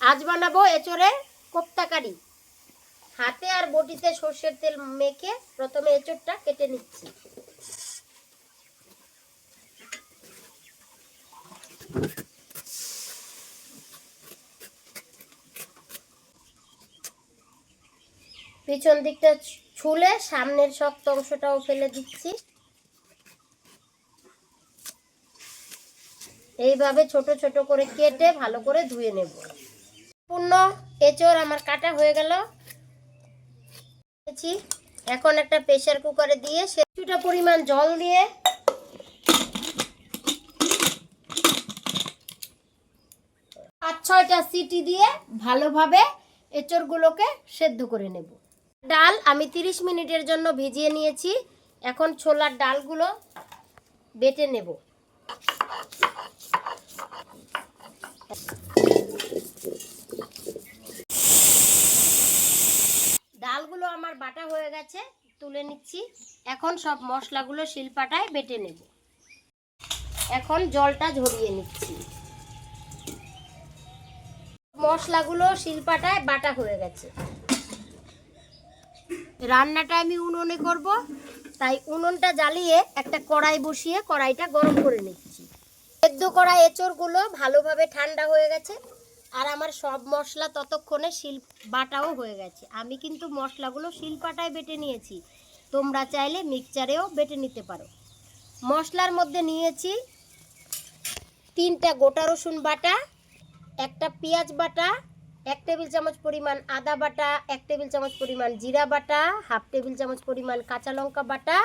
আজ বানাবো এঁচড়ের কোপ্তাকারি। হাতে আর বটিতে সর্ষের তেল মেখে প্রথমে এঁচড়টা কেটে নিচ্ছি। পিছন দিকটা ছুলে সামনের শক্ত অংশটাও ফেলে দিচ্ছি। এইভাবে ছোট ছোট করে কেটে ভালো করে ধুয়ে নেব। পূর্ণ এঁচড় আমার কাটা হয়ে গেল। এখন একটা প্রেসার কুকারে দিয়ে সে কিছুটা পরিমাণ জল দিয়ে পাঁচ ছয়টা সিটি দিয়ে ভালোভাবে এঁচড়গুলোকে সেদ্ধ করে নেব। ডাল আমি 30 মিনিটের জন্য ভিজিয়ে নিয়েছি। এখন ছোলার ডালগুলো বেটে নেব। ডালগুলো আমার বাটা হয়ে গেছে, তুলে নিচ্ছি। এখন সব মশলাগুলো শিলপাটায় বেটে নেব। এখন জলটা ঝরিয়ে নিচ্ছি। মশলাগুলো শিলপাটায় বাটা হয়ে গেছে। রান্নাটা আমি উনুনে করব, তাই উনুনটা জ্বালিয়ে একটা কড়াই বসিয়ে কড়াইটা গরম করে নিচ্ছি। সেদ্ধ করা এঁচড়গুলো ভালোভাবে ঠান্ডা হয়ে গেছে। আর আমার সব মশলা ততক্ষণে শিল বাটাও হয়ে গেছে। আমি কিন্তু মশলাগুলো শিলপাটায় বেটে নিয়েছি। তোমরা চাইলে মিক্সচারেও বেটে নিতে পারো। মশলার মধ্যে নিয়েছি তিনটা গোটা রসুন বাটা, একটা পেঁয়াজ বাটা, এক টেবিল চামচ পরিমাণ আদা বাটা, এক টেবিল চামচ পরিমাণ জিরা বাটা, হাফ টেবিল চামচ পরিমাণ কাঁচা লঙ্কা বাটা,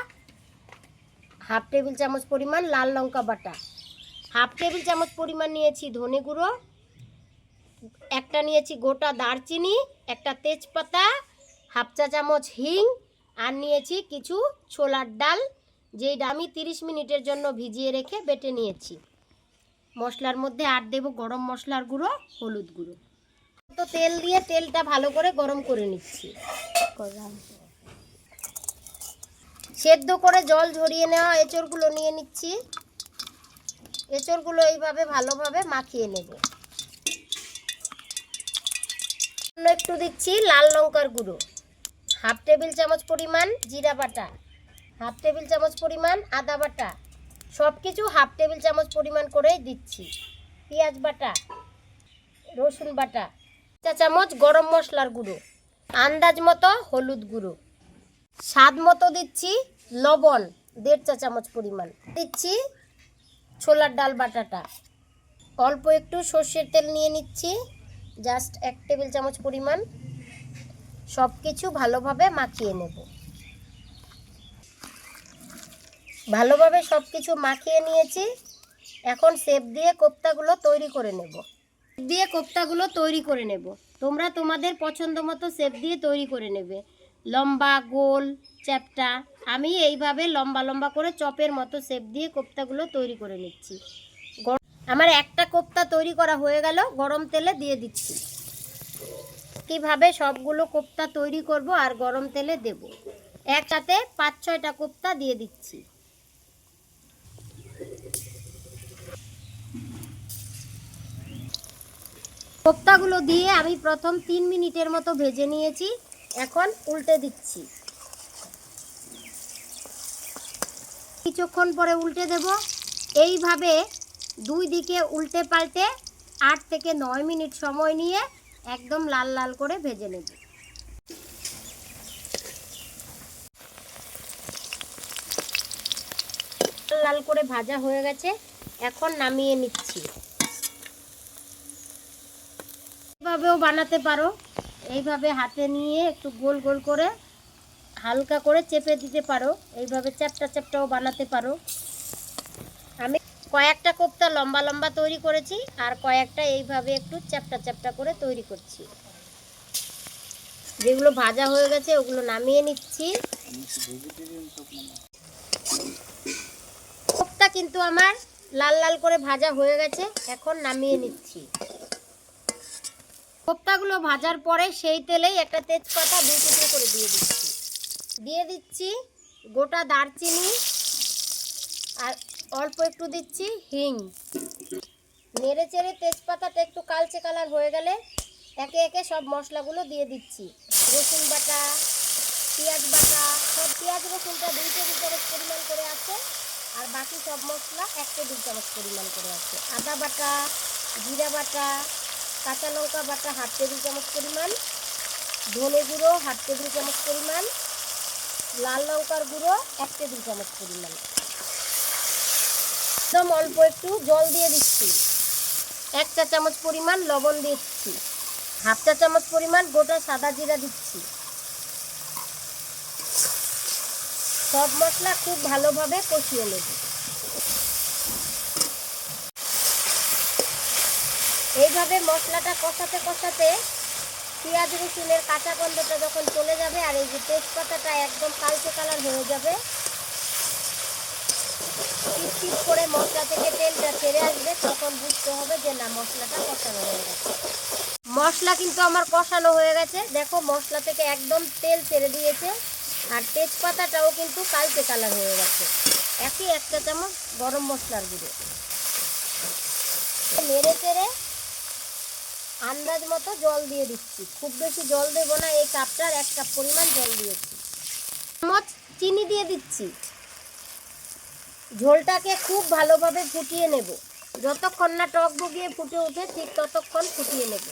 হাফ টেবিল চামচ পরিমাণ লাল লঙ্কা বাটা। হাফ টেবিল চামচ পরিমাণ নিয়েছি ধনে গুঁড়ো একটা নিয়েছি গোটা দারচিনি, একটা তেজপাতা, হাফ চা চামচ হিং, আর নিয়েছি কিছু ছোলার ডাল যেই আমি তিরিশ মিনিটের জন্য ভিজিয়ে রেখে বেটে নিয়েছি। মশলার মধ্যে আর দেবো গরম মশলার গুঁড়ো, হলুদ গুঁড়ো। তো তেল দিয়ে তেলটা ভালো করে গরম করে নিচ্ছি। সেদ্ধ করে জল ঝরিয়ে নেওয়া এঁচড়গুলো নিয়ে নিচ্ছি। এঁচড়গুলো এইভাবে ভালোভাবে মাখিয়ে নেব। অন্য একটু দিচ্ছি, লাল লঙ্কার গুঁড়ো। হাফ টেবিল চামচ পরিমাণ জিরা বাটা। হাফ টেবিল চামচ পরিমাণ আদা বাটা। সব কিছু হাফ টেবিল চামচ পরিমাণ করেই দিচ্ছি। পেঁয়াজ বাটা, রসুন বাটা, চা চামচ গরম মশলার গুঁড়ো, আন্দাজ মতো হলুদ গুঁড়ো। স্বাদ মতো দিচ্ছি লবণ, দেড় চা চামচ পরিমাণ। দিচ্ছি ছোলার ডাল বাটাটা। অল্প একটু সর্ষের তেল নিয়ে নিচ্ছি। জাস্ট এক টেবিল চামচ পরিমাণ সব কিছু ভালোভাবে মাখিয়ে নেব। ভালোভাবে সব কিছু মাখিয়ে নিয়েছি। এখন সেপ দিয়ে কোপ্তাগুলো তৈরি করে নেব। দিয়ে কোপ্তাগুলো তৈরি করে নেব। তোমরা তোমাদের পছন্দ মতো সেপ দিয়ে তৈরি করে নেবে। লম্বা, গোল, চ্যাপটা। আমি এইভাবে লম্বা লম্বা করে চপের মতো সেপ দিয়ে কোপ্তাগুলো তৈরি করে নিচ্ছি। আমার একটা কোপ্তা তৈরি করা হয়ে গেল, গরম তেলে দিয়ে দিচ্ছি। কীভাবে সবগুলো কোপ্তা তৈরি করব আর গরম তেলে দেব? একসাথে পাঁচ ছয়টা কোপ্তা দিয়ে দিচ্ছি। কোপ্তাগুলো দিয়ে আমি প্রথম তিন মিনিটের মতো ভেজে নিয়েছি, এখন উল্টে দিচ্ছি। কিছুক্ষণ পরে উল্টে দেব। এইভাবে দুই দিকে উল্টে পাল্টে আট থেকে নয় মিনিট সময় নিয়ে একদম লাল লাল করে ভেজে নেব। লাল করে ভাজা হয়ে গেছে, এখন নামিয়ে নিচ্ছি। এইভাবেও বানাতে পারো। এইভাবে হাতে নিয়ে একটু গোল গোল করে হালকা করে চেপে দিতে পারো। এইভাবে চ্যাপটা চ্যাপটাও বানাতে পারো। কয়েকটা কোপ্তা লম্বা লম্বা তৈরি করেছি আর কয়েকটা এইভাবে একটু চ্যাপটা চ্যাপটা করে তৈরি করছি। যেগুলো ভাজা হয়ে গেছে ওগুলো নামিয়ে নিচ্ছি। কোপ্তা কিন্তু আমার লাল লাল করে ভাজা হয়ে গেছে, এখন নামিয়ে নিচ্ছি। কোপ্তাগুলো ভাজার পরে সেই তেলেই একটা তেজপাতা দুই টুকরো করে দিয়ে দিচ্ছি। দিয়ে দিচ্ছি গোটা দারচিনি আর অল্প একটু দিচ্ছি হিং। নেড়ে চেড়ে তেজপাতাটা একটু কালচে কালার হয়ে গেলে একে একে সব মশলাগুলো দিয়ে দিচ্ছি। রসুন বাটা, পেঁয়াজ বাটা, সব পেঁয়াজ, রসুনটা দুই টেবিল চামচ পরিমাণ করে আছে। আর বাকি সব মশলা এক টেবিল চামচ পরিমাণ করে আছে। আদা বাটা, জিরা বাটা, কাঁচা লঙ্কা বাটা হাফ টেবিল চামচ পরিমাণ, ধনে গুঁড়ো হাফ টেবিল চামচ পরিমাণ, লাল লঙ্কার গুঁড়ো এক টেবিল চামচ পরিমাণ। একদম অল্প একটু জল দিয়ে দিচ্ছি। এক চা চামচ পরিমাণ লবণ দিচ্ছি। হাফ চা চামচ পরিমাণ গোটা সাদা জিরা দিচ্ছি। সব মশলা খুব ভালোভাবে কষিয়ে নেব। এইভাবে মশলাটা কষাতে কষাতে পেঁয়াজ রসুনের কাঁচা গন্ধটা যখন চলে যাবে আর এই যে তেজপাতাটা একদম কালচে কালার হয়ে যাবে টিপ করে মশলা থেকে তেলটা ছেড়ে আসবে, তখন বুঝতে হবে যে না, মশলাটা কষানো হয়ে গেছে। মশলা কিন্তু আমার কষানো হয়ে গেছে। দেখো, মশলা থেকে একদম তেল ছেড়ে দিয়েছে, আর তেজপাতাটাও কিন্তু কালচে কালার হয়ে গেছে। একই একটা চামচ গরম মশলার গুঁড়ো। নেড়ে চেড়ে আন্দাজ মতো জল দিয়ে দিচ্ছি। খুব বেশি জল দেবো না, এই কাপটার এক কাপ পরিমাণ জল দিয়েছি। চামচ চিনি দিয়ে দিচ্ছি। ঝোলটাকে খুব ভালোভাবে ফুটিয়ে নেব। যতক্ষণ না টক বগিয়ে ফুটে ওঠে, ঠিক ততক্ষণ ফুটিয়ে নেব।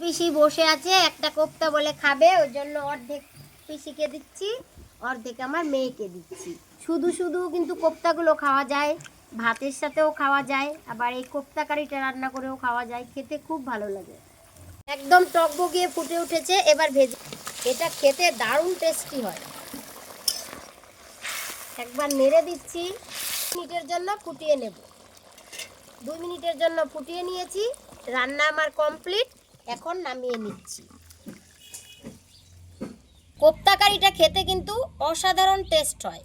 পিসি বসে আছে, একটা কোপ্তা বলে খাবে, ওই জন্য অর্ধেক পিসিকে দিচ্ছি, অর্ধেক আমার মেয়েকে দিচ্ছি। শুধু শুধু কিন্তু কোপ্তাগুলো খাওয়া যায়, ভাতের সাথেও খাওয়া যায়, আবার এই কোপ্তা কারিটা রান্না করেও খাওয়া যায়, খেতে খুব ভালো লাগে। একদম টক বগিয়ে ফুটে উঠেছে, এবার ভেজে। এটা খেতে দারুণ টেস্টি হয়। একবার নেড়ে দিচ্ছি। মিনিটের জন্য ফুটিয়ে নেব। দুই মিনিটের জন্য ফুটিয়ে নিয়েছি। রান্না আমার কমপ্লিট এখন নামিয়ে নিচ্ছি। কোপ্তা কারিটা খেতে কিন্তু অসাধারণ টেস্ট হয়।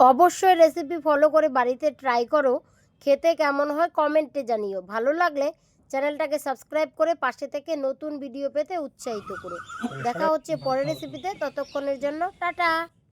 অবশ্যই রেসিপি ফলো করে বাড়িতে ট্রাই করো। খেতে কেমন হয় কমেন্টে জানিও। ভালো লাগলে চ্যানেলটাকে সাবস্ক্রাইব করে পাশে থেকে নতুন ভিডিও পেতে উৎসাহিত করো। দেখা হচ্ছে পরের রেসিপিতে ততক্ষণের জন্য টাটা।